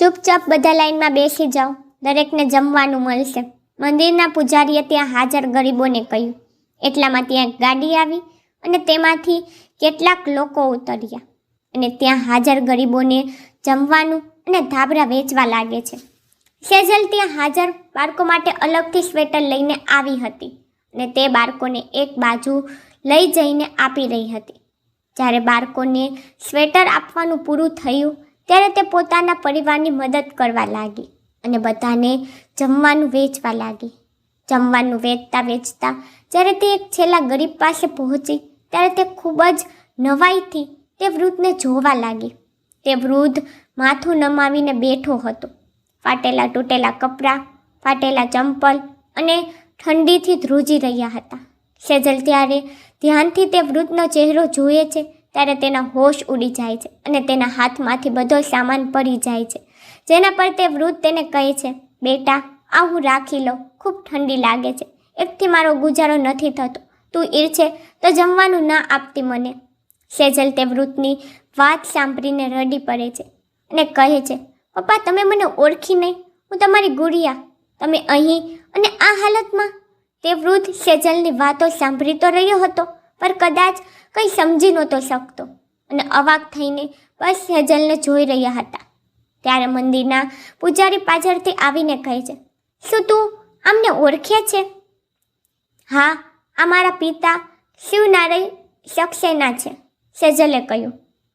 ચૂપચાપ બધા લાઈનમાં બેસી જાઓ. દરેકને જમવાનું મળશે. મંદિરના પૂજારીએ ત્યાં હાજર ગરીબોને કહ્યું, એટલામાં ત્યાં ગાડી આવી અને તેમાંથી કેટલાક લોકો ઉતર્યા. અને ત્યાં હાજર ગરીબોને જમવાનું અને ધાબરા વેચવા લાગે છે. સેજલ ત્યાં હાજર બાળકો માટે અલગથી સ્વેટર લઈને આવી હતી અને તે બાળકોને એક બાજુ લઈ જઈને આપી રહી હતી. જ્યારે બાળકોને સ્વેટર આપવાનું પૂરું થયું ત્યારે તે પોતાના પરિવારની મદદ કરવા લાગી અને બધાને જમવાનું વેચવા લાગી. જમવાનું વેચતા વેચતા જ્યારે તે એક છેલ્લા ગરીબ પાસે પહોંચી, ત્યારે તે ખૂબ જ નવાઈથી તે વૃદ્ધને જોવા લાગી. તે વૃદ્ધ માથું નમાવીને બેઠો હતો. ફાટેલા તૂટેલા કપડાં, ફાટેલા ચંપલ અને ઠંડીથી ધ્રુજી રહ્યા હતા. સેજલ ત્યારે ધ્યાનથી તે વૃદ્ધનો ચહેરો જુએ છે ત્યારે તેના હોશ ઉડી જાય છે અને તેના હાથમાંથી બધો સામાન પડી જાય છે. જેના પર તે વૃદ્ધ તેને કહે છે, બેટા, આ હું રાખી લઉં. ખૂબ ઠંડી લાગે છે. એકથી મારો ગુજારો નથી થતો. તું ઈરછે તો જમવાનું ના આપતી મને. સેજલ તે વૃદ્ધની વાત સાંભળીને રડી પડે છે અને કહે છે, પપ્પા, તમે મને ઓળખી નહીં. હું તમારી ગુડિયા. તમે અહીં અને આ હાલતમાં. તે વૃદ્ધ સેજલની વાતો સાંભળી તો રહ્યો હતો, પણ કદાચ કંઈ સમજી નહોતો શકતો. અને અવાક થઈને બસ સેજલને જોઈ રહ્યા હતા. ત્યારે મંદિરના પૂજારી પાછળથી આવીને કહે છે, શું તું આમને ઓળખે છે? હા આ મારા પિતા શિવનારાયણ સક્સેના છે, સેજલે કહ્યું.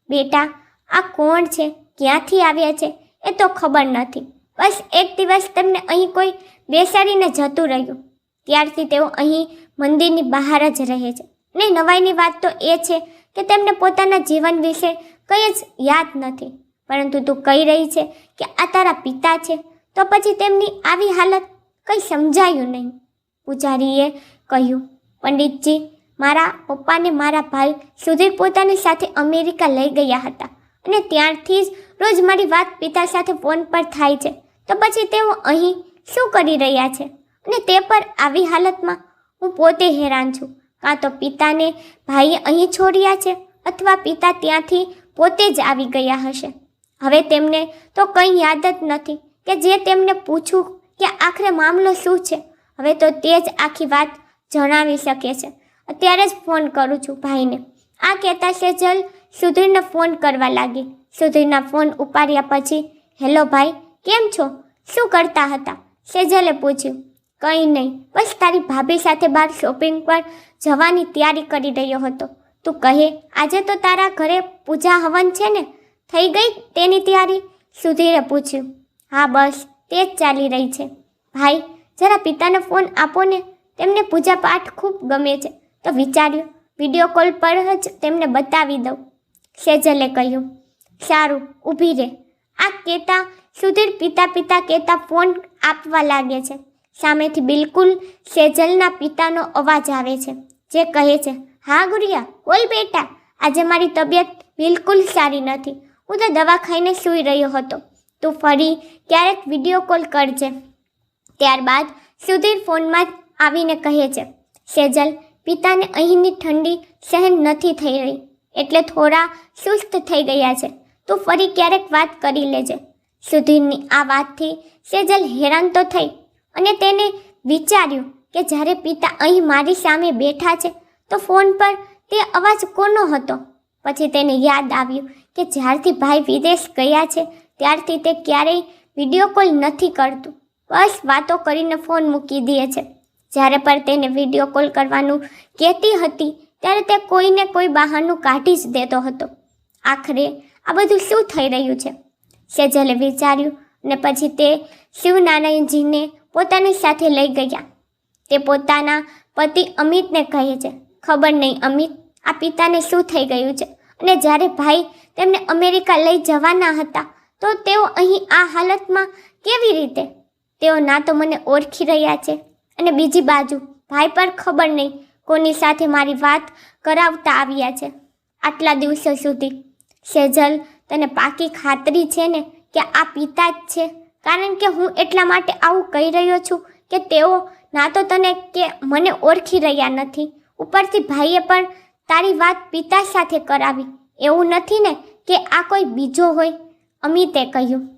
બેટા, આ કોણ છે? ક્યાંથી આવ્યા છે? એ તો ખબર નથી. બસ એક દિવસ તેમને અહીં કોઈ બેસાડીને જતું રહ્યું. ત્યારથી તેઓ અહીં મંદિરની બહાર જ રહે છે. ને નવાઈની વાત તો એ છે કે તેમને પોતાના જીવન વિશે કંઈ જ યાદ નથી. પરંતુ તું કહી રહી છે કે આ તારા પિતા છે, તો પછી તેમની આવી હાલત કંઈ સમજાયું નહીં. પૂજારીએ કહ્યું, પંડિતજી, મારા પપ્પાને મારા ભાઈ સુધીર પોતાની સાથે અમેરિકા લઈ ગયા હતા અને ત્યારથી જ રોજ મારી વાત પિતા સાથે ફોન પર થાય છે. તો પછી તેઓ અહીં શું કરી રહ્યા છે? અને તે પર આવી હાલતમાં હું પોતે હેરાન છું. કાં તો પિતાને ભાઈએ અહીં છોડ્યા છે અથવા પિતા ત્યાંથી પોતે જ આવી ગયા હશે. હવે તેમને તો કંઈ યાદ જ નથી કે જે તેમને પૂછું કે આખરે મામલો શું છે? હવે તો તે જ આખી વાત જણાવી શકે છે. અત્યારે જ ફોન કરું છું ભાઈને. આ કહેતા સેજલ સુધીરને ફોન કરવા લાગી. સુધીરના ફોન ઉપાડ્યા પછી, હેલો ભાઈ, કેમ છો? શું કરતા હતા? સેજલે પૂછ્યું, કંઈ નહીં. બસ તારી ભાભી સાથે બહાર શોપિંગ પર જવાની તૈયારી કરી રહ્યો હતો. તું કહે, આજે તો તારા ઘરે પૂજા હવન છે ને? થઈ ગઈ તેની તૈયારી? સુધીરે પૂછ્યું. હા, બસ, તે જ ચાલી રહી છે. ભાઈ, જરા પિતાને ફોન આપો ને. તેમને પૂજા પાઠ ખૂબ ગમે છે. તો વિચાર્યું, વીડિયો કોલ પર જ તેમને બતાવી દઉં. સેજલે કહ્યું, સારું, ઊભી રહે આ કહેતા સુધીર પિતા પિતા કહેતા ફોન આપવા લાગે છે. સામેથી બિલકુલ સેજલના પિતાનો અવાજ આવે છે. જે કહે છે, હા ગુડિયા, બોલ બેટા, આજે મારી તબિયત બિલકુલ સારી નથી. હું તો દવા ખાઈને સૂઈ રહ્યો હતો. તું ફરી ક્યારેક વીડિયો કોલ કરજે. ત્યારબાદ સુધીર ફોનમાં આવીને કહે છે, સેજલ, પિતાને અહીંની ઠંડી સહન નથી થઈ રહી, એટલે થોડા સુસ્ત થઈ ગયા છે. તું ફરી ક્યારેક વાત કરી લેજે. સુધીરની આ વાતથી સેજલ હેરાન તો થઈ અને તેને વિચાર્યું કે જ્યારે પિતા અહીં મારી સામે બેઠા છે, તો ફોન પર તે અવાજ કોનો હતો? પછી તેને યાદ આવ્યું કે જ્યારથી ભાઈ વિદેશ ગયા છે, ત્યારથી તે ક્યારેય વીડિયો કોલ નથી કરતું. બસ વાતો કરીને ફોન મૂકી દે છે. જ્યારે પણ તેને વીડિયો કોલ કરવાનું કહેતી હતી, ત્યારે તે કોઈને કોઈ બહાનું કાઢી જ દેતો હતો. આખરે આ બધું શું થઈ રહ્યું છે? સેજલે વિચાર્યું અને પછી તે શિવનારાયણજીને પોતાની સાથે લઈ ગયા. તે પોતાના પતિ અમિતને કહે છે. ખબર નહીં અમિત આ પિતાને શું થઈ ગયું છે? અને જ્યારે ભાઈ તેમને અમેરિકા લઈ જવાના હતા, તો તેઓ અહીં આ હાલતમાં કેવી રીતે? તેઓ ના તો મને ઓળખી રહ્યા છે. અને બીજી બાજુ, ભાઈ પર ખબર નહીં કોની સાથે મારી વાત કરાવતા આવ્યા છે. આટલા દિવસો સુધી સેજલ તને પાકી ખાતરી છે ને કે આ પિતા જ છે? કારણ કે હું એટલા માટે આવું કહી રહ્યો છું કે તેઓ ના તો તને કે મને ઓળખી રહ્યા નથી. ઉપરથી ભાઈએ પણ તારી વાત પિતા સાથે કરાવી. એવું નથી ને કે આ કોઈ બીજો હોય, અમિતે કહ્યું.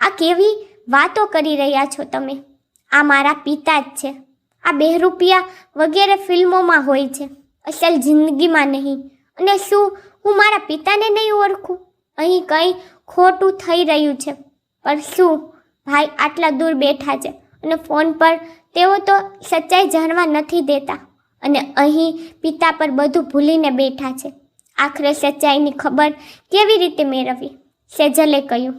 આ કેવી વાતો કરી રહ્યા છો તમે? આ મારા પિતા જ છે. આ બહેરૂપિયા વગેરે ફિલ્મોમાં હોય છે. અસલ જિંદગીમાં નહીં. અને શું હું મારા પિતાને નહીં ઓળખું? અહીં કંઈ ખોટું થઈ રહ્યું છે. પણ શું? ભાઈ આટલા દૂર બેઠા છે. અને ફોન પર તેઓ તો સચ્ચાઈ જાણવા નથી દેતા. અને અહીં પિતા પર બધું ભૂલીને બેઠા છે. આખરે સચ્ચાઈની ખબર કેવી રીતે મેળવવી? સેજલે કહ્યું,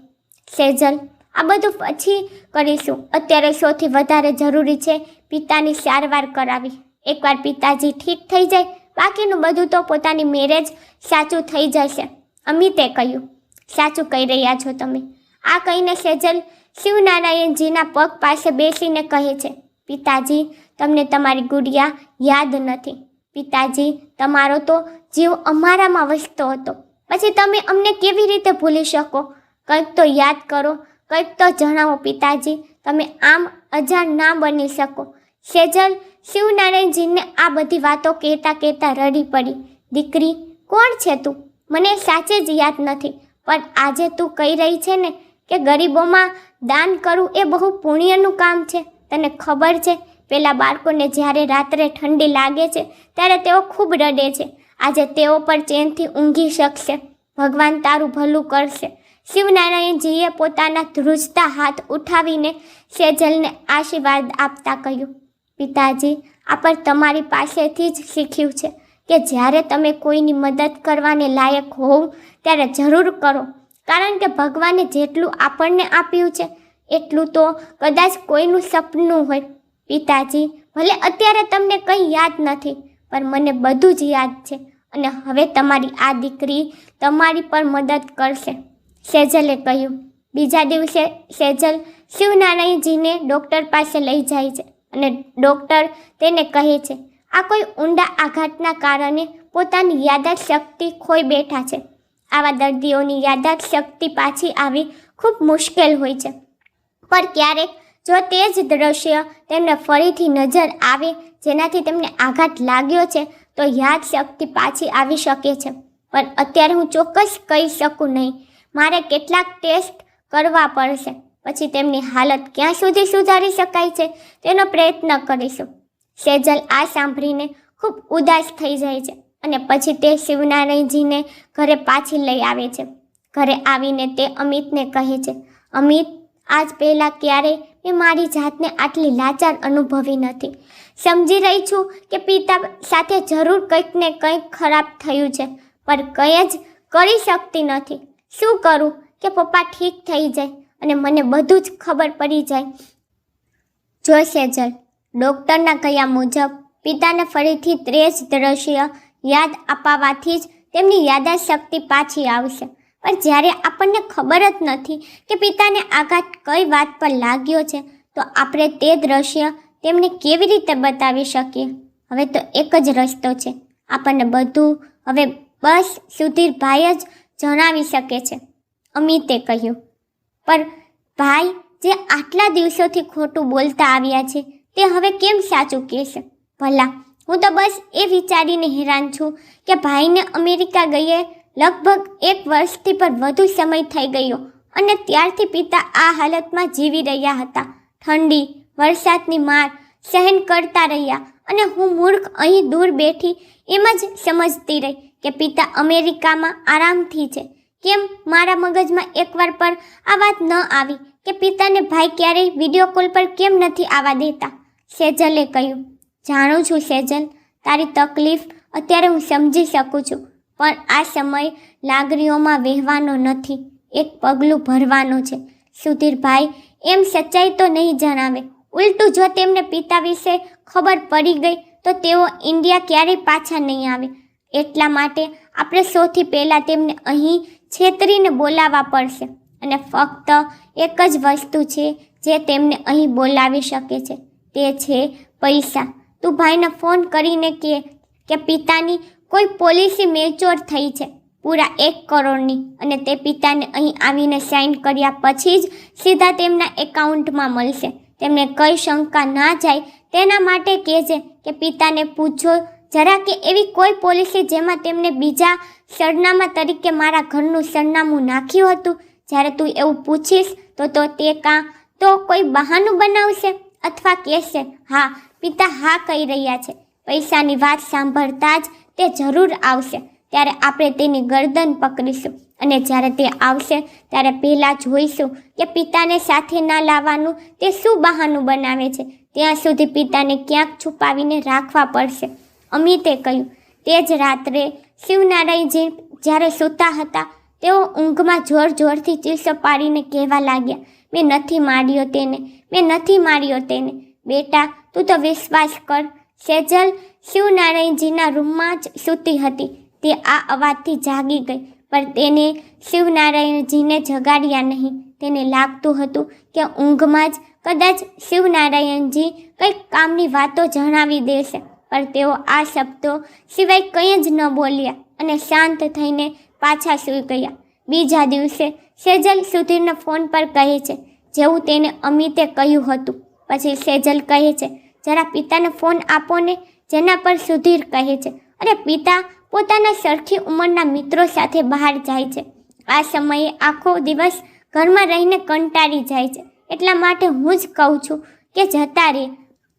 સેજલ, આ બધું પછી કરીશું. અત્યારે સૌથી વધારે જરૂરી છે પિતાની સારવાર કરાવી. એકવાર પિતાજી ઠીક થઈ જાય, બાકીનું બધું તો પોતાની મેરેજ સાચું થઈ જશે. અમિતે કહ્યું, સાચું કહી રહ્યા છો તમે. આ કહીને સેજલ શિવનારાયણજીના પગ પાસે બેસીને કહે છે, પિતાજી, તમને તમારી ગુડિયા યાદ નથી. પિતાજી, તમારો તો જીવ અમારામાં વસતો હતો. પછી તમે અમને કેવી રીતે ભૂલી શકો? કંઈક તો યાદ કરો, કંઈક તો જણાવો પિતાજી. તમે આમ અજાણ ના બની શકો. સેજલ શિવનારાયણજીને આ બધી વાતો કહેતા કહેતા રડી પડી. દીકરી, કોણ છે તું? મને સાચે જ યાદ નથી, પણ આજે તું કહી રહી છે ને કે ગરીબોમાં દાન કરવું એ બહુ પુણ્યનું કામ છે. તને ખબર છે, પેલા બાળકોને જ્યારે રાત્રે ઠંડી લાગે છે, ત્યારે તેઓ ખૂબ રડે છે. આજે તેઓ પણ ચેનથી ઊંઘી શકશે. ભગવાન તારું ભલું કરશે. શિવનારાયણજીએ પોતાના ધ્રુજતા હાથ ઉઠાવીને સેજલને આશીર્વાદ આપતા કહ્યું, પિતાજી, આ પણ તમારી પાસેથી જ શીખ્યું છે કે જ્યારે તમે કોઈની મદદ કરવાને લાયક હોવ, ત્યારે જરૂર કરો. કારણ કે ભગવાને જેટલું આપણને આપ્યું છે, એટલું તો કદાચ કોઈનું સપનું હોય. પિતાજી, ભલે અત્યારે તમને કંઈ યાદ નથી, પણ મને બધું જ યાદ છે અને હવે તમારી આ દીકરી તમારી પર મદદ કરશે. સેજલે કહ્યું, બીજા દિવસે સેજલ શિવનારાયણજીને ડૉક્ટર પાસે લઈ જાય છે અને ડૉક્ટર તેને કહે છે, આ કોઈ ઊંડા આઘાતના કારણે પોતાની યાદાત શક્તિ ખોઈ બેઠા છે. આવા દર્દીઓની યાદાત શક્તિ પાછી આવી ખૂબ મુશ્કેલ હોય છે. પણ ક્યારેક જો તે જ દ્રશ્ય તેમને ફરીથી નજર આવે, જેનાથી તેમને આઘાત લાગ્યો છે, તો યાદ શક્તિ પાછી આવી શકે છે. પણ અત્યારે હું ચોક્કસ કહી શકું નહીં. મારે કેટલાક ટેસ્ટ કરવા પડશે. પછી તેમની હાલત ક્યાં સુધી સુધારી શકાય છે, તેનો પ્રયત્ન કરીશું. સેજલ આ સાંભળીને ખૂબ ઉદાસ થઈ જાય છે. અને પછી તે શિવનારાયણજીને ઘરે પાછી લઈ આવે છે. ઘરે આવીને તે અમિતને કહે છે, અમિત, આજ પહેલાં ક્યારેય મેં મારી જાતને આટલી લાચાર અનુભવી નથી. સમજી રહી છું કે પિતા સાથે જરૂર કંઈક ને કંઈક ખરાબ થયું છે, પણ કંઈ જ કરી શકતી નથી. શું કરું કે પપ્પા ઠીક થઈ જાય અને મને બધું જ ખબર પડી જાય. જો સેજલ ડૉક્ટરના કહ્યા મુજબ, પિતાને ફરીથી તે દ્રશ્ય યાદ અપાવવાથી જ તેમની યાદાશક્તિ પાછી આવશે. પણ જ્યારે આપણને ખબર જ નથી કે પિતાને આઘાત કઈ વાત પર લાગ્યો છે, તો આપણે તે દ્રશ્ય તેમને કેવી રીતે બતાવી શકીએ? હવે તો એક જ રસ્તો છે. આપણને બધું હવે બસ સુધીરભાઈ જ જણાવી શકે છે. અમિતે કહ્યું. પણ ભાઈ જે આટલા દિવસોથી ખોટું બોલતા આવ્યા છે, તે હવે કેમ સાચું કહેશે? ભલા હું તો બસ એ વિચારીને હેરાન છું કે ભાઈને અમેરિકા ગઈએ લગભગ એક વર્ષથી પણ વધુ સમય થઈ ગયો અને ત્યારથી પિતા આ હાલતમાં જીવી રહ્યા હતા. ઠંડી, વરસાદની માર સહન કરતા રહ્યા અને હું મૂર્ખ અહીં દૂર બેઠી એમ જ સમજતી રહી કે પિતા અમેરિકામાં આરામથી છે. કેમ મારા મગજમાં એકવાર પર આ વાત ન આવી કે પિતાને ભાઈ ક્યારેય વીડિયો કોલ પર કેમ નથી આવવા દેતા? સેજલે કહ્યું. જાણું છું સેજન તારી તકલીફ અત્યારે હું સમજી શકું છું, પણ આ સમય લાગણીઓમાં વહેવાનો નથી. એક પગલું ભરવાનું છે. સુધીરભાઈ એમ સચ્ચાઈ તો નહીં જણાવે. ઉલટું જો તેમને પિતા વિશે ખબર પડી ગઈ, તો તેઓ ઇન્ડિયા ક્યારેય પાછા નહીં આવે. એટલા માટે આપણે સૌથી પહેલાં તેમને અહીં છેતરીને બોલાવવા પડશે. અને ફક્ત એક જ વસ્તુ છે, જે તેમને અહીં બોલાવી શકે છે. તે છે પૈસા. તું ભાઈને ફોન કરીને કહે કે પિતાની કોઈ પોલિસી મેચ્યોર થઈ છે, પૂરા એક કરોડની. અને તે પિતાને અહીં આવીને સાઇન કર્યા પછી જ સીધા તેમના એકાઉન્ટમાં મળશે. તેમને કઈ શંકા ના જાય તેના માટે કહેજે કે પિતાને પૂછો જરા કે એવી કોઈ પોલિસી જેમાં તેમને બીજા સરનામા તરીકે મારા ઘરનું સરનામું નાખ્યું હતું. જ્યારે તું એવું પૂછીશ તો તો તે કાં તો કોઈ બહાનું બનાવશે અથવા કહેશે, હા પિતા હા કહી રહ્યા છે. પૈસાની વાત સાંભળતા જ તે જરૂર આવશે, ત્યારે આપણે તેની ગરદન પકડીશું. અને જ્યારે તે આવશે, ત્યારે પહેલાં જોઈશું કે પિતાને સાથે ના લાવવાનું તે શું બહાનું બનાવે છે. ત્યાં સુધી પિતાને ક્યાંક છુપાવીને રાખવા પડશે. અમિતે કહ્યું, તે જ રાત્રે શિવનારાયણજી જ્યારે સૂતા હતા, તેઓ ઊંઘમાં જોર જોરથી ચીસો પાડીને કહેવા લાગ્યા, મેં નથી માર્યો તેને, મેં નથી માર્યો તેને બેટા, તું તો વિશ્વાસ કર. સેજલ શિવનારાયણજીના રૂમમાં જ સૂતી હતી. તે આ અવાજથી જાગી ગઈ, પણ તેને શિવનારાયણજીને જગાડ્યા નહીં. તેને લાગતું હતું કે ઊંઘમાં જ કદાચ શિવનારાયણજી કંઈક કામની વાતો જણાવી દેશે, પણ તેઓ આ શબ્દો સિવાય કંઈ જ ન બોલ્યા અને શાંત થઈને પાછા સૂઈ ગયા. બીજા દિવસે સેજલ સુધીરના ફોન પર કહે છે, જેવું તેને અમિતે કહ્યું હતું. પછી સેજલ કહે છે, જરા પિતાને ફોન આપો ને જેના પર સુધીર કહે છે. અરે પિતા પોતાના સરખી ઉંમરના મિત્રો સાથે બહાર જાય છે. આ સમયે આખો દિવસ ઘરમાં રહીને કંટાળી જાય છે. એટલા માટે હું જ કહું છું કે જતા રહે.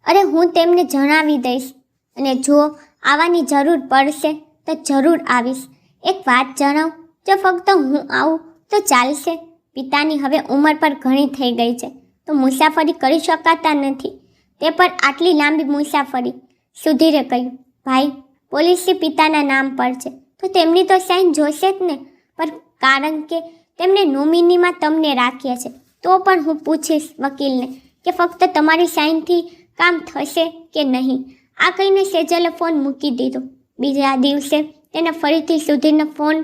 અરે હું તેમને જણાવી દઈશ. અને જો આવવાની જરૂર પડશે તો જરૂર આવીશ. એક વાત જણાવ, જો ફક્ત હું આવું તો ચાલશે. પિતાની હવે ઉંમર પર ઘણી થઈ ગઈ છે. તો મુસાફરી કરી શકાતા નથી. તે પણ આટલી લાંબી મુસાફરી, સુધીરે કહ્યું. ભાઈ, પોલિસી પિતાના નામ પર છે. તો તેમની તો સાઈન જોશે જ ને. પણ કારણ કે તેમણે નોમિનીમાં તમને રાખ્યા છે, તો પણ હું પૂછીશ વકીલને કે ફક્ત તમારી સાઈનથી કામ થશે કે નહીં. આ કહીને સેજલે ફોન મૂકી દીધો. બીજા દિવસે તેને ફરીથી સુધીરને ફોન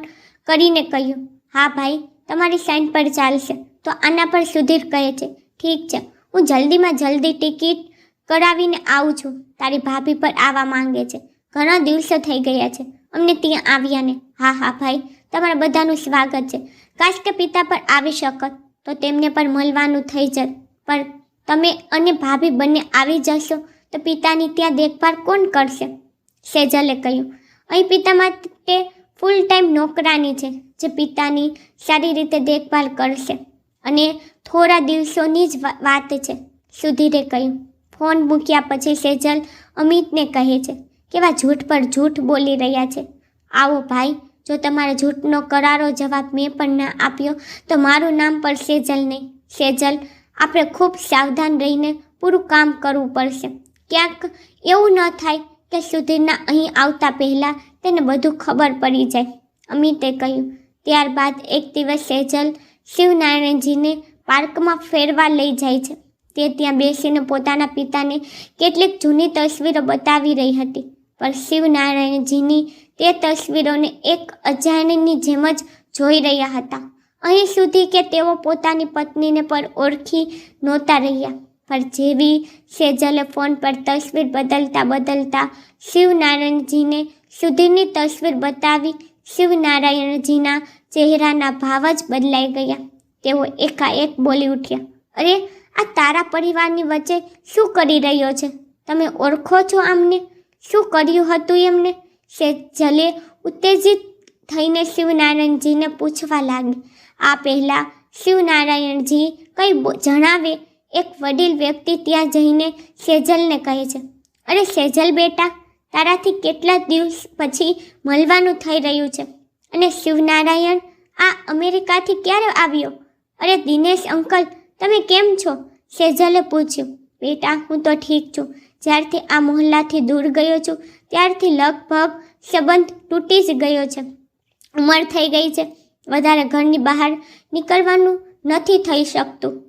કરીને કહ્યું, હા ભાઈ, તમારી સાઈન પર ચાલશે. તો આના પર સુધીર કહે છે. ઠીક છે. હું જલ્દીમાં જલ્દી ટિકિટ કરાવીને આવું છું. તારી ભાભી પર આવવા માંગે છે. ઘણા દિવસો થઈ ગયા છે. અમને ત્યાં આવ્યા ને. હા હા, ભાઈ, તમારા બધાનું સ્વાગત છે. કાશ કે પિતા પર આવી શકત, તો તેમને પણ મળવાનું થઈ જત. પણ તમે અને ભાભી બંને આવી જશો, તો પિતાની ત્યાં દેખભાળ કોણ કરશે? સેજલે કહ્યું. અહીં પિતા માટે ફૂલ ટાઈમ નોકરાની છે, જે પિતાની સારી રીતે દેખભાળ કરશે. અને થોડા દિવસોની જ વાત છે. સુધીરે કહ્યું. ફોન મૂક્યા પછી સેજલ અમિતને કહે છે, કેવા જૂઠ પર જૂઠ બોલી રહ્યા છે? આવો ભાઈ, જો તમારા જૂઠનો કરારો જવાબ મેં પણ ના આપ્યો, તો મારું નામ પર સેજલ નહીં. સેજલ, આપણે ખૂબ સાવધાન રહીને પૂરું કામ કરવું પડશે. ક્યાંક એવું ન થાય કે સુધીરના અહીં આવતા પહેલાં તેને બધું ખબર પડી જાય. અમિતે કહ્યું. ત્યારબાદ એક દિવસ સેજલ શિવનારાયણજીને પાર્કમાં ફેરવા લઈ જાય છે. તે ત્યાં બેસીને પોતાના પિતાને કેટલીક જૂની તસવીરો બતાવી રહી હતી. પણ શિવનારાયણજીની તે તસવીરોને એક અજાણ્યની જેમ જ જોઈ રહ્યા હતા. અહીં સુધી કે તેઓ પોતાની પત્નીને પણ ઓળખી નહોતા રહ્યા. પણ જેવી સેજલે ફોન પર તસવીર બદલતા બદલતા શિવનારાયણજીને સુધીરની તસવીર બતાવી શિવનારાયણજીના ચહેરાના ભાવ જ બદલાઈ ગયા. તેઓ એકાએક બોલી ઉઠ્યા, અરે, આ તારા પરિવારની વચ્ચે શું કરી રહ્યો છે? તમે ઓળખો છો આમને? શું કર્યું હતું એમને? સેજલે ઉત્તેજિત થઈને શિવનારાયણજીને પૂછવા લાગી. આ પહેલાં શિવનારાયણજી કંઈ જણાવે? એક વડીલ વ્યક્તિ ત્યાં જઈને સેજલને કહે છે, અરે સેજલ બેટા, તારાથી કેટલા દિવસ પછી મળવાનું થઈ રહ્યું છે? અને શિવનારાયણ આ અમેરિકાથી ક્યારે આવ્યો? અરે દિનેશ અંકલ, તમે કેમ છો? સેજલે પૂછ્યું. બેટા, હું તો ઠીક છું. જ્યારથી આ મોહલ્લાથી દૂર ગયો છું, ત્યારથી લગભગ સંબંધ તૂટી જ ગયો છે. ઉંમર થઈ ગઈ છે. વધારે ઘરની બહાર નીકળવાનું નથી થઈ શકતું.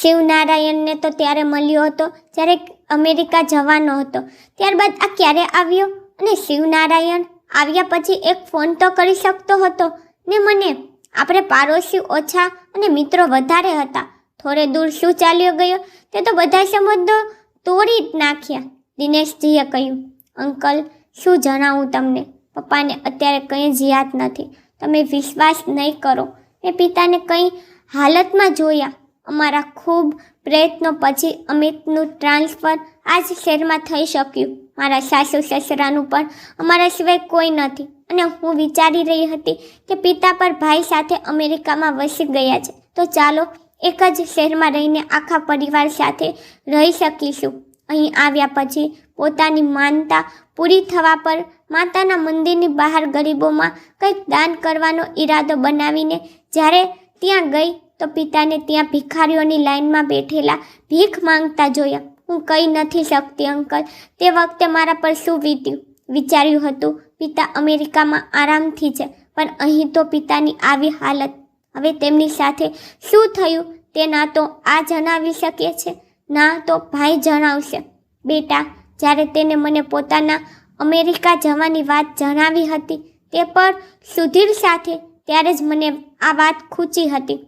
શિવનારાયણને તો ત્યારે મળ્યો હતો, જ્યારે અમેરિકા જવાનો હતો. ત્યારબાદ આ ક્યારે આવ્યો? અને શિવનારાયણ આવ્યા પછી એક ફોન તો કરી શકતો હતો. ને મને, આપણે પાડોશી ઓછા અને મિત્રો વધારે હતા. થોડે દૂર શું ચાલ્યો ગયો તે તો બધા સંબંધો તોડી જ નાખ્યા, દિનેશજીએ કહ્યું. અંકલ, શું જણાવું તમને? પપ્પાને અત્યારે કંઈ જ યાદ નથી. તમે વિશ્વાસ નહીં કરો. મેં પિતાને કંઈ હાલતમાં જોયા. અમારા ખૂબ પ્રયત્નો પછી અમિતનું ટ્રાન્સફર આ જ શહેરમાં થઈ શક્યું. મારા સાસુ સસરાનું પણ અમારા સિવાય કોઈ નથી. અને હું વિચારી રહી હતી કે પિતા પર ભાઈ સાથે અમેરિકામાં વસી ગયા છે. તો ચાલો એક જ શહેરમાં રહીને આખા પરિવાર સાથે રહી શકીશું. અહીં આવ્યા પછી પોતાની માનતા પૂરી થવા પર માતાના મંદિરની બહાર ગરીબોમાં કંઈક દાન કરવાનો ઈરાદો બનાવીને જ્યારે ત્યાં ગઈ તો પિતાને ત્યાં ભિખારીઓની લાઈનમાં બેઠેલા ભીખ માંગતા જોયા. હું કહી નથી શકતી, અંકલ. તે વખતે મારા પર શું વીત્યું? વિચાર્યું હતું, પિતા અમેરિકામાં આરામથી છે, પણ અહીં તો પિતાની આવી હાલત. હવે તેમની સાથે શું થયું તે ના તો આ જણાવી શકે છે? ના તો ભાઈ જણાવશે. બેટા, જ્યારે તેને મને પોતાના અમેરિકા જવાની વાત જણાવી હતી તે પર સુધીર સાથે, ત્યારે જ મને આ વાત ખૂચી હતી.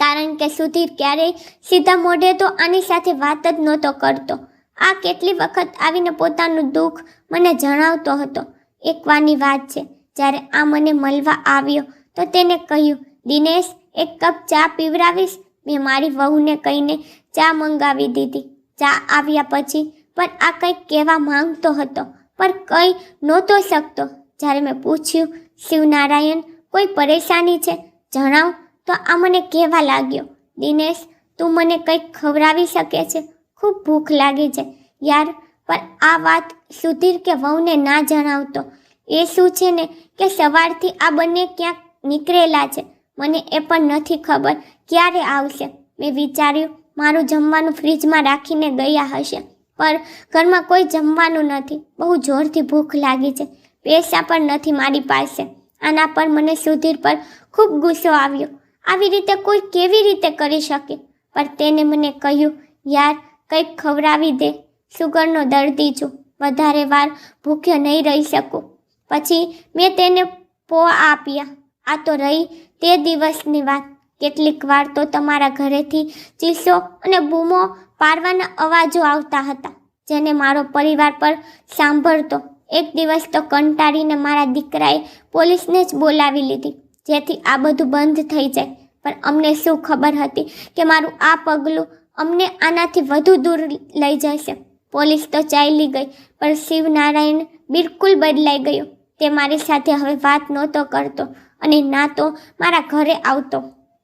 કારણ કે સુધીર ક્યારેય સીધા મોઢે તો આની સાથે વાત જ નહોતો કરતો. આ કેટલી વખત આવીને પોતાનું દુઃખ મને જણાવતો હતો. એકવારની વાત છે, જ્યારે આ મને મળવા આવ્યો, તો તેને કહ્યું, દિનેશ, એક કપ ચા પીવડાવીશ? મેં મારી વહુને કહીને ચા મંગાવી દીધી. ચા આવ્યા પછી પણ આ કંઈક કહેવા માંગતો હતો, પણ કંઈ નહોતો શકતો. જ્યારે મેં પૂછ્યું, શિવનારાયણ, કોઈ પરેશાની છે? જણાવ. તો આ મને કહેવા લાગ્યો? દિનેશ, તું મને કંઈક ખવડાવી શકે છે? ખૂબ ભૂખ લાગી છે યાર, પણ આ વાત સુધીર કે વહુને ના જણાવતો. એ શું છે ને કે સવારથી આ બંને ક્યાંક નીકળેલા છે? મને એ પણ નથી ખબર ક્યારે આવશે. મેં વિચાર્યું મારું જમવાનું ફ્રીજમાં રાખીને ગયા હશે પણ ઘરમાં કોઈ જમવાનું નથી. બહુ જોરથી ભૂખ લાગી છે. પૈસા પણ નથી મારી પાસે. આના પર મને સુધીર પર ખૂબ ગુસ્સો આવ્યો. આવી રીતે કોઈ કેવી રીતે કરી શકે? પણ તેને મને કહ્યું, યાર, કંઈક ખવડાવી દે. સુગરનો દર્દી છું વધારે વાર ભૂખ્યો નહીં રહી શકું. પછી મેં તેને પો આપ્યા. આ તો રહી તે દિવસની વાત. કેટલીક વાર તો તમારા ઘરેથી ચીસો અને બૂમો પાડવાના અવાજો આવતા હતા, જેને મારો પરિવાર પર સાંભળતો. એક દિવસ તો કંટાળીને મારા દીકરાએ પોલીસને જ બોલાવી લીધી, જેથી આ બધું બંધ થઈ જાય. પણ અમને શું ખબર હતી કે મારું આ પગલું અમને આનાથી વધુ દૂર લઈ જશે. પોલીસ તો ચાલી ગઈ, પણ શિવનારાયણ બિલકુલ બદલાઈ ગયો. તે મારી સાથે હવે વાત નહોતો કરતો અને ના તો મારા ઘરે આવતો.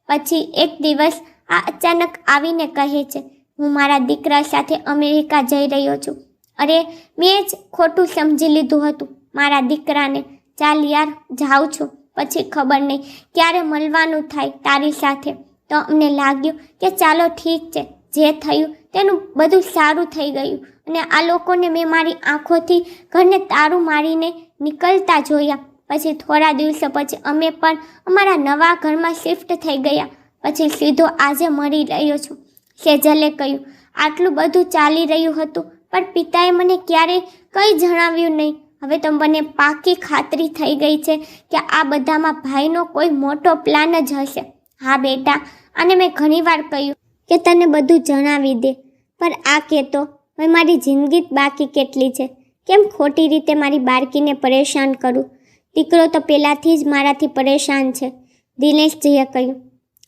પછી એક દિવસ આ અચાનક આવીને કહે છે, હું મારા દીકરા સાથે અમેરિકા જઈ રહ્યો છું. અરે, મેં જ ખોટું સમજી લીધું હતું. મારા દીકરાને, ચાલ યાર, જાઉં છું. પછી ખબર નહીં ક્યારે મળવાનું થાય તારી સાથે. તો અમને લાગ્યું કે ચાલો ઠીક છે, જે થયું તેનું બધું સારું થઈ ગયું. અને આ લોકોને મેં મારી આંખોથી ઘરને તારું મારીને નીકળતા જોયા. પછી થોડા દિવસો પછી અમે પણ અમારા નવા ઘરમાં શિફ્ટ થઈ ગયા. પછી સીધો આજે મળી રહ્યો છું. સેજલે કહ્યું, આટલું બધું ચાલી રહ્યું હતું, પણ પિતાએ મને ક્યારેય કંઈ જણાવ્યું નહીં. હવે તો મને પાકી ખાતરી થઈ ગઈ છે કે આ બધામાં ભાઈનો કોઈ મોટો પ્લાન જ હશે. હા બેટા અને મેં ઘણીવાર કહ્યું કે તને બધું જણાવી દે. પણ આ કહેતો હવે મારી જિંદગી બાકી કેટલી છે? કેમ ખોટી રીતે મારી બાળકીને પરેશાન કરું? દીકરો તો પહેલાંથી જ મારાથી પરેશાન છે, દિનેશજીએ કહ્યું.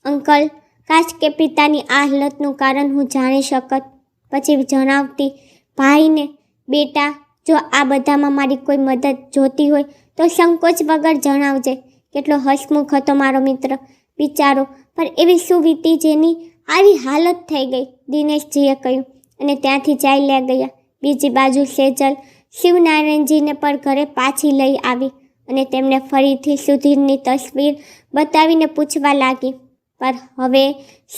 અંકલ, કાશ કે પિતાની આ હાલતનું કારણ હું જાણી શકત. પછી જણાવતી, ભાઈને, બેટા જો આ બધામાં મારી કોઈ મદદ જોતી હોય, તો સંકોચ વગર જણાવજે. કેટલો હસમુખ હતો મારો મિત્ર વિચારો પણ એવી શું વીતી જેની આવી હાલત થઈ ગઈ, દિનેશજીએ કહ્યું. અને ત્યાંથી ચાલ્યા ગયા. બીજી બાજુ સેજલ શિવનારાયણજીને પણ ઘરે પાછી લઈ આવી અને તેમને ફરીથી સુધીરની તસવીર બતાવીને પૂછવા લાગી. પર હવે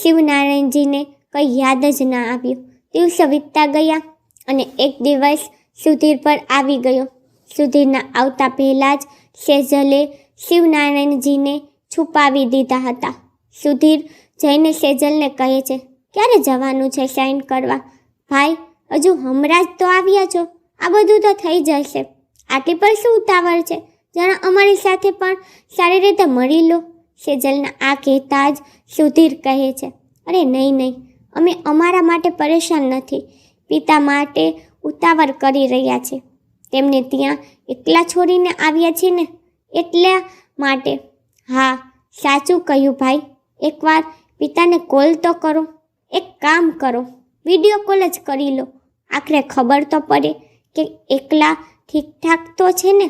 શિવનારાયણજીને કંઈ યાદ જ ના આવ્યું. દિવસો વીતતા ગયા અને એક દિવસ સુધીર પર આવી ગયો. સુધીરના આવતા પહેલાં જ સેજલે શિવનારાયણજીને છુપાવી દીધા હતા. સુધીર જઈને સેજલને કહે છે, ક્યારે જવાનું છે સાઇન કરવા? ભાઈ, હજુ હમણાં જ તો આવ્યા છો. આ બધું તો થઈ જશે. આટલી પર શું ઉતાવળ છે? જરા અમારી સાથે પણ સારી રીતે મળી લો. સેજલના આ કહેતા જ સુધીર કહે છે, અરે નહીં નહીં. અમે અમારા માટે પરેશાન નથી. પિતા માટે ઉતાવળ કરી રહ્યા છે. તેમને ત્યાં એકલા છોડીને આવ્યા છે ને એટલા માટે. હા, સાચું કહ્યું ભાઈ. એકવાર પિતાને કોલ તો કરો. એક કામ કરો. વીડિયો કોલ જ કરી લો. આખરે ખબર તો પડે કે એકલા ઠીકઠાક તો છે ને,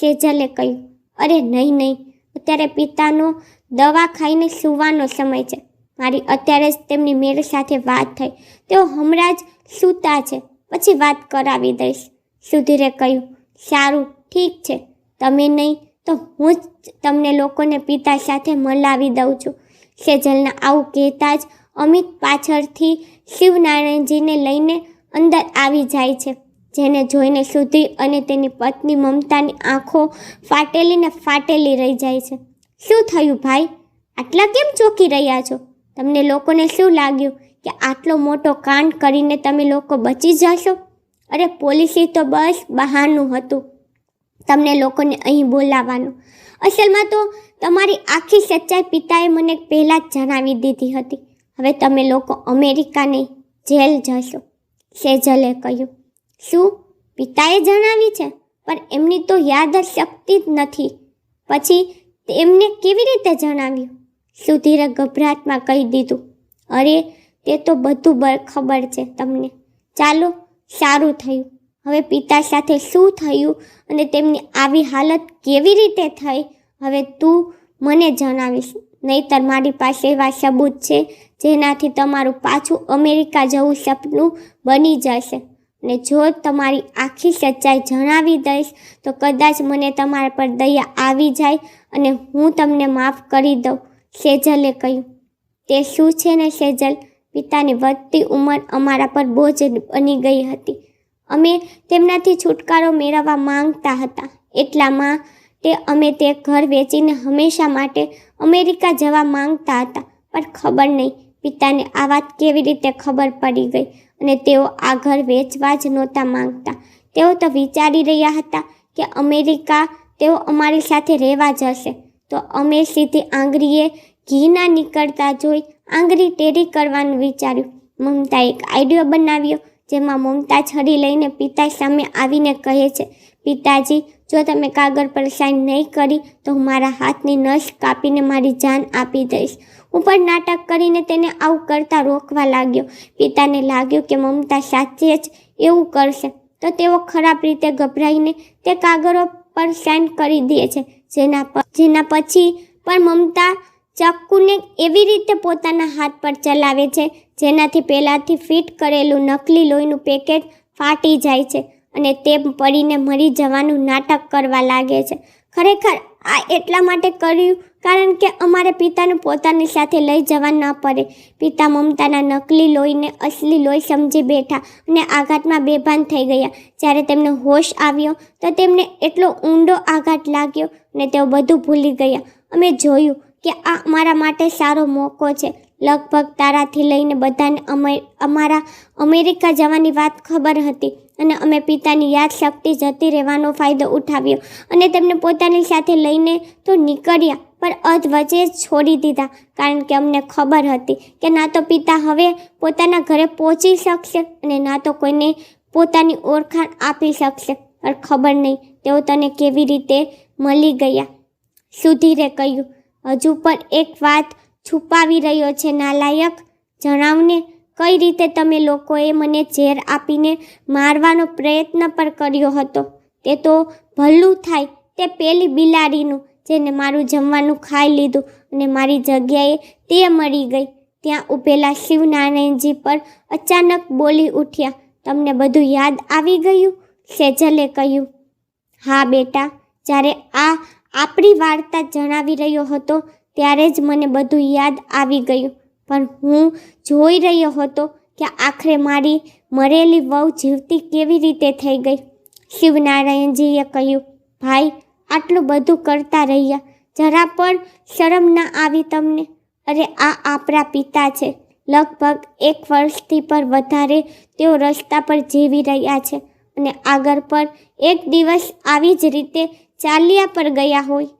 સેજલે કહ્યું. અરે નહીં નહીં. અત્યારે પિતાનો દવા ખાઈને સૂવાનો સમય છે. મારી અત્યારે જ તેમની મેળ સાથે વાત થઈ. તેઓ હમણાં જ સૂતા છે. પછી વાત કરાવી દઈશ. સુધીરે કહ્યું, સારું, ઠીક છે. તમે નહીં તો હું જ તમને લોકોને પિતા સાથે મળાવી દઉં છું. સેજલના આવું કહેતા જ અમિત પાછળથી શિવનારાયણજીને લઈને અંદર આવી જાય છે, જેને જોઈને સુધીર અને તેની પત્ની મમતાની આંખો ફાટેલી ને ફાટેલી રહી જાય છે. શું થયું ભાઈ? આટલા કેમ ચોકી રહ્યા છો? તમને લોકોને શું લાગ્યું? કે આટલો મોટો કાંડ કરીને તમે લોકો બચી જશો? અરે પોલીસી તો બસ બહારનું હતું. તમને લોકોને અહીં બોલાવવાનું. અસલમાં તો તમારી આખી સચ્ચાઈ પિતાએ મને પહેલાં જ જણાવી દીધી હતી. હવે તમે લોકો અમેરિકાની જેલ જશો, સેજલે કહ્યું. શું? પિતાએ જણાવી છે? પણ એમની તો યાદ શક્તિ જ નથી. પછી એમને કેવી રીતે જણાવ્યું? સુધીરે ગભરાટમાં કહી દીધું. અરે તે તો બધું બર ખબર છે તમને. ચાલો, સારું થયું. હવે પિતા સાથે શું થયું અને તેમની આવી હાલત કેવી રીતે થઈ, હવે તું મને જણાવીશ. નહીતર મારી પાસે એવા સબૂત છે જેનાથી તમારું પાછું અમેરિકા જવું સપનું બની જશે. અને જો તમારી આખી સચ્ચાઈ જણાવી દઈશ, તો કદાચ મને તમારા પર દયા આવી જાય અને હું તમને માફ કરી દઉં, સેજલે કહ્યું. તે શું છે ને, સેજલ? પિતાની વધતી ઉંમર અમારા પર બોજ બની ગઈ હતી. અમે તેમનાથી છુટકારો મેળવવા માંગતા હતા. એટલામાં તે અમે તે ઘર વેચીને હંમેશા માટે અમેરિકા જવા માંગતા હતા. પણ ખબર નહીં, પિતાને આ વાત કેવી રીતે ખબર પડી ગઈ અને તેઓ આ ઘર વેચવા જ નહોતા માંગતા. તેઓ તો વિચારી રહ્યા હતા કે અમેરિકા તેઓ અમારી સાથે રહેવા જશે. તો અમે સીધી આંગળીએ ઘી ના નીકળતા જોઈ આંગળી ટેરી કરવાનું વિચાર્યું. મમતા એક આઈડિયો બનાવ્યો, જેમાં મમતા છરી લઈને પિતા સામે આવીને કહે છે, પિતાજી, જો તમે કાગળ પર સાઈન નહીં કરી, તો હું મારા હાથની નસ કાપીને મારી જાન આપી દઈશ. હું પણ નાટક કરીને તેને આવું કરતા રોકવા લાગ્યો. પિતાને લાગ્યું કે મમતા સાચે જ એવું કરશે. તો તેઓ ખરાબ રીતે ગભરાઈને તે કાગળો પર સાઈન કરી દે છે, જેના જેના પછી પણ મમતા ચાકુને એવી રીતે પોતાના હાથ પર ચલાવે છે, જેનાથી પહેલાંથી ફિટ કરેલું નકલી લોહીનું પેકેટ ફાટી જાય છે અને તે પડીને મરી જવાનું નાટક કરવા લાગે છે. ખરેખર આ એટલા માટે કર્યું કારણ કે અમારે પિતાને પોતાની સાથે લઈ જવા ન પડે. પિતા મમતાના નકલી લોહીને અસલી લોહી સમજી બેઠા અને આઘાતમાં બેભાન થઈ ગયા. જ્યારે તેમને હોશ આવ્યો તો તેમને એટલો ઊંડો આઘાત લાગ્યો અને તેઓ બધું ભૂલી ગયા. અમે જોયું કે આ અમારા માટે સારો મોકો છે. લગભગ તારાથી લઈને બધાને અમે, અમારા અમેરિકા જવાની વાત ખબર હતી અને અમે પિતાની યાદ શક્તિ જતી રહેવાનો ફાયદો ઉઠાવ્યો અને તેમને પોતાની સાથે લઈને તો નીકળ્યા, પણ અધ વચ્ચે છોડી દીધા, કારણ કે અમને ખબર હતી કે ના તો પિતા હવે પોતાના ઘરે પહોંચી શકશે અને ના તો કોઈને પોતાની ઓળખાણ આપી શકશે. પણ ખબર નહીં, તેઓ તને કેવી રીતે મળી ગયા? સુધીરે કહ્યું હજુ પણ એક વાત છુપાવી રહ્યો છે નાલાયક. જણાવને કઈ રીતે તમે લોકોએ મને ઝેર આપીને મારવાનો પ્રયત્ન પણ કર્યો હતો? તે તો ભલું થાય, તે પેલી બિલાડીનું, જેને મારું જમવાનું ખાઈ લીધું અને મારી જગ્યાએ તે મળી ગઈ. ત્યાં ઊભેલા શિવનારાયણજી પર અચાનક બોલી ઉઠ્યા. તમને બધું યાદ આવી ગયું? સેજલે કહ્યું, હા બેટા, જ્યારે આ આપણી વાર્તા જણાવી રહ્યો હતો ત્યારે જ મને બધું યાદ આવી ગયું. પણ હું જોઈ રહ્યો હતો કે આખરે મારી મરેલી વહુ જીવતી કેવી રીતે થઈ ગઈ. શિવનારાયણજીએ કહ્યું, ભાઈ, આટલું બધું કરતા રહ્યા. જરા પણ શરમ ના આવી તમને. અરે, આ આપણા પિતા છે. લગભગ એક વર્ષથી પર વધારે તેઓ રસ્તા પર જીવી રહ્યા છે. અને આગળ પર એક દિવસ આવી જ રીતે ચાલ્યા પર ગયા હોય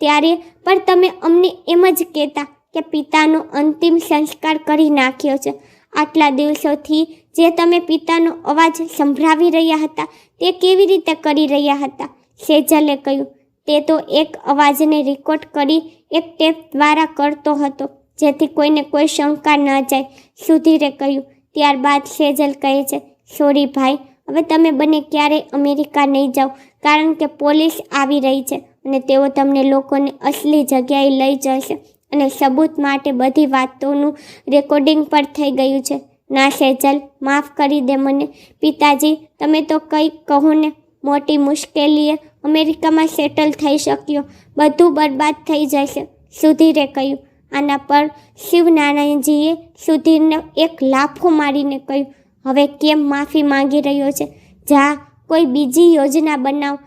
ત્યારે, પણ તમે અમને એમ જ કહેતા કે પિતાનો અંતિમ સંસ્કાર કરી નાખ્યો છે. આટલા દિવસોથી જે તમે પિતાનો અવાજ સંભળાવી રહ્યા હતા, તે કેવી રીતે કરી રહ્યા હતા? સેજલે કહ્યું, તે તો એક અવાજને રેકોર્ડ કરી એક ટેપ દ્વારા કરતો હતો, જેથી કોઈને કોઈ શંકા ન જાય, સુધીરે કહ્યું. ત્યારબાદ સેજલ કહે છે સોરી ભાઈ, હવે તમે બંને ક્યારેય અમેરિકા નહીં જાઓ. કારણ કે પોલીસ આવી રહી છે અને તેઓ તમને લોકોને અસલી જગ્યાએ લઈ જશે અને સબૂત માટે બધી વાતોનું રેકોર્ડિંગ પણ થઈ ગયું છે. ના સેજલ, માફ કરી દે મને. પિતાજી, તમે તો કંઈક કહો ને. મોટી મુશ્કેલીએ અમેરિકામાં સેટલ થઈ શક્યો. બધું બરબાદ થઈ જશે, સુધીરે કહ્યું. આના પર શિવનારાયણજીએ સુધીરને એક લાફો મારીને કહ્યું. હવે કેમ માફી માંગી રહ્યો છે? જા કોઈ બીજી યોજના બનાવ,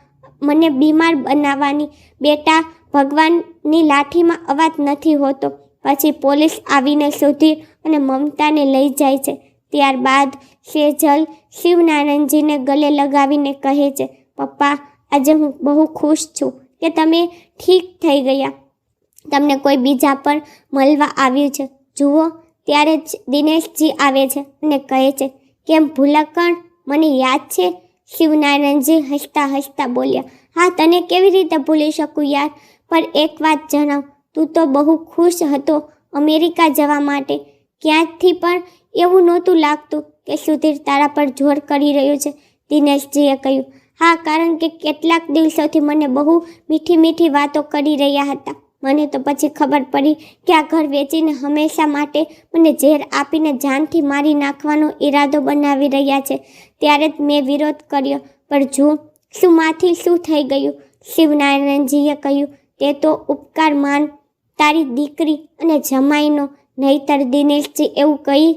મને બીમાર બનાવવાની. બેટા, ભગવાનની લાઠીમાં અવાજ નથી હોતો. પછી પોલીસ આવીને સુધીર અને મમતાને લઈ જાય છે. ત્યારબાદ સેજલ શિવનારાયણજીને ગલે લગાવીને કહે છે, પપ્પા, આજે હું બહુ ખુશ છું કે તમે ઠીક થઈ ગયા. તમને કોઈ બીજા પણ મળવા આવ્યું છે. જુઓ, ત્યારે જ દિનેશજી આવે છે અને કહે છે, કેમ ભૂલકણ? મને યાદ છે શિવનારાયણજી હસતા હસતા બોલ્યા, હા, તને કેવી રીતે ભૂલી શકું યાર? પણ એક વાત જણાવ, તું તો બહુ ખુશ હતો અમેરિકા જવા માટે. ક્યાંથી પણ એવું નહોતું લાગતું કે સુધીર તારા પર જોર કરી રહ્યો છે, દિનેશજીએ કહ્યું. હા, કારણ કે કેટલાક દિવસોથી મને બહુ મીઠી મીઠી વાતો કરી રહ્યા હતા. મને તો પછી ખબર પડી કે આ ઘર વેચીને હંમેશા માટે મને ઝેર આપીને જાનથી મારી નાખવાનો ઈરાદો બનાવી રહ્યા છે. ત્યારે જ મેં વિરોધ કર્યો, પણ જો, શું માથી શું થઈ ગયું? શિવનારાયણજીએ કહ્યું, તે તો ઉપકાર માન, તારી દીકરી અને જમાઈનો, નહીતર દિનેશજી એવું કહી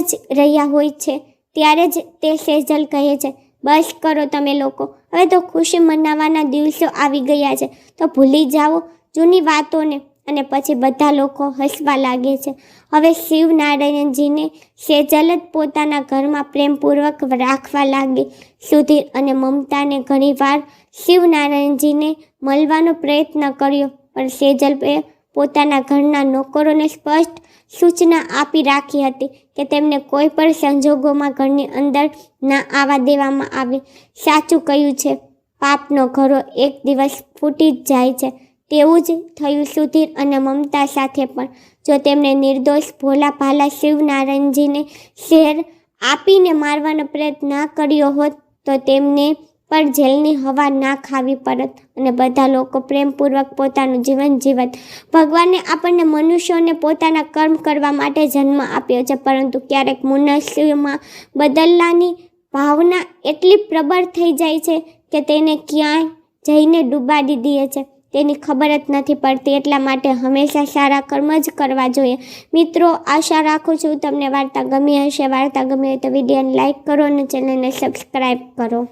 જ રહ્યા હોય છે. ત્યારે જ તે સેજલ કહે છે, બસ કરો તમે લોકો, હવે તો ખુશી મનાવવાના દિવસો આવી ગયા છે, તો ભૂલી જાઓ જૂની વાતોને અને પછી બધા લોકો હસવા લાગે છે. હવે શિવનારાયણજીને સેજલ જ પોતાના ઘરમાં પ્રેમપૂર્વક રાખવા લાગી. સુધીર અને મમતાને ઘણીવાર શિવનારાયણજીને મળવાનો પ્રયત્ન કર્યો, પણ સેજલ પોતાના ઘરના નોકરોને સ્પષ્ટ સૂચના આપી રાખી હતી કે તેમને કોઈ પણ સંજોગોમાં ઘરની અંદર ના આવવા દેવામાં આવે. સાચું કહ્યું છે, પાપનો ઘરો એક દિવસ ફૂટી જ જાય છે. તેવું જ થયું સુધીર અને મમતા સાથે પણ. જો તેમણે નિર્દોષ ભોલા ભાલા શિવનારાયણજીને શેર આપીને મારવાનો પ્રયત્ન ના કર્યો હોત, તો તેમને પણ જેલની હવા ના ખાવી પડત અને બધા લોકો પ્રેમપૂર્વક પોતાનું જીવન જીવત. ભગવાને આપણને મનુષ્યોને પોતાના કર્મ કરવા માટે જન્મ આપ્યો છે, પરંતુ ક્યારેક મનુષ્યમાં બદલવાની ભાવના એટલી પ્રબળ થઈ જાય છે કે તેને ક્યાંય જઈને ડૂબાડી દે છે. તેની ખબર જ નથી પડતી એટલા માટે હંમેશા સારા કર્મ જ કરવા જોઈએ. મિત્રો, આશા રાખું છું તમને વાર્તા ગમી હશે. વાર્તા ગમી હોય તો વિડીયોને લાઇક કરો અને ચેનલને સબસ્ક્રાઈબ કરો.